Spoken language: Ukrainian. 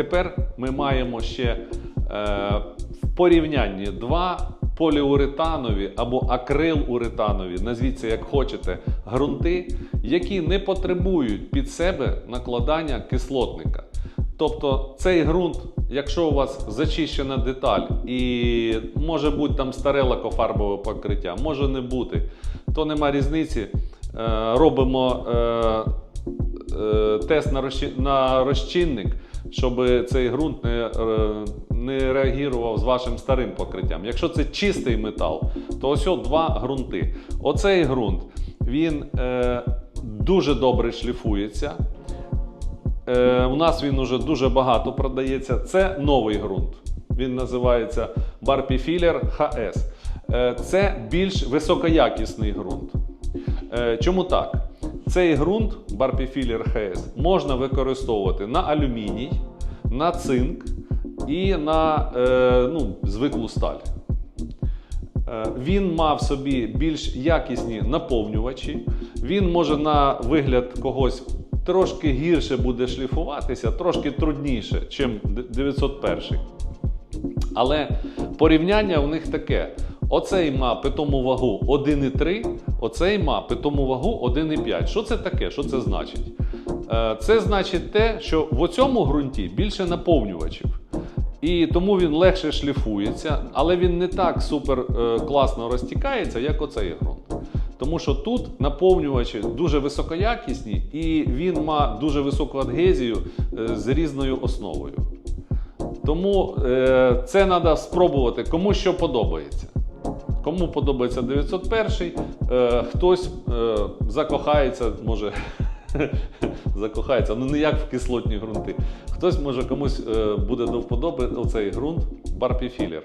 тепер ми маємо ще е, в порівнянні два поліуретанові або акрилуретанові, назвіться як хочете, ґрунти, які не потребують під себе накладання кислотника. Тобто цей ґрунт, якщо у вас зачищена деталь і може бути там старе лакофарбове покриття, може не бути, то нема різниці. Е, робимо е, е, тест на розчинник, щоб цей ґрунт не, е, не реагував з вашим старим покриттям. Якщо це чистий метал, то ось два ґрунти. Оцей ґрунт він е, дуже добре шліфується. Е, у нас він уже дуже багато продається. Це новий ґрунт. Він називається Барпіфілер HS. Е, це більш високоякісний ґрунт. Е, чому так? Цей ґрунт Барпіфілер HS можна використовувати на алюміній, на цинк і на е, ну, звиклу сталь. Е, Він мав собі більш якісні наповнювачі. Він може на вигляд когось трошки гірше буде шліфуватися, трошки трудніше, ніж 901. Але порівняння у них таке: оцей мав питому вагу 1,3, оцей мав питому вагу 1,5. Що це таке? Що це значить? Е, Це значить те, що в цьому ґрунті більше наповнювачів. І тому він легше шліфується, але він не так супер е, класно розтікається, як оцей ґрунт. Тому що тут наповнювачі дуже високоякісні, і він має дуже високу адгезію е, з різною основою. Тому це треба спробувати, кому що подобається. Кому подобається 901, е, хтось е, закохається, може закохається, ну не як в кислотні ґрунти. Хтось може комусь е, буде до вподоби оцей ґрунт Барпіфілер.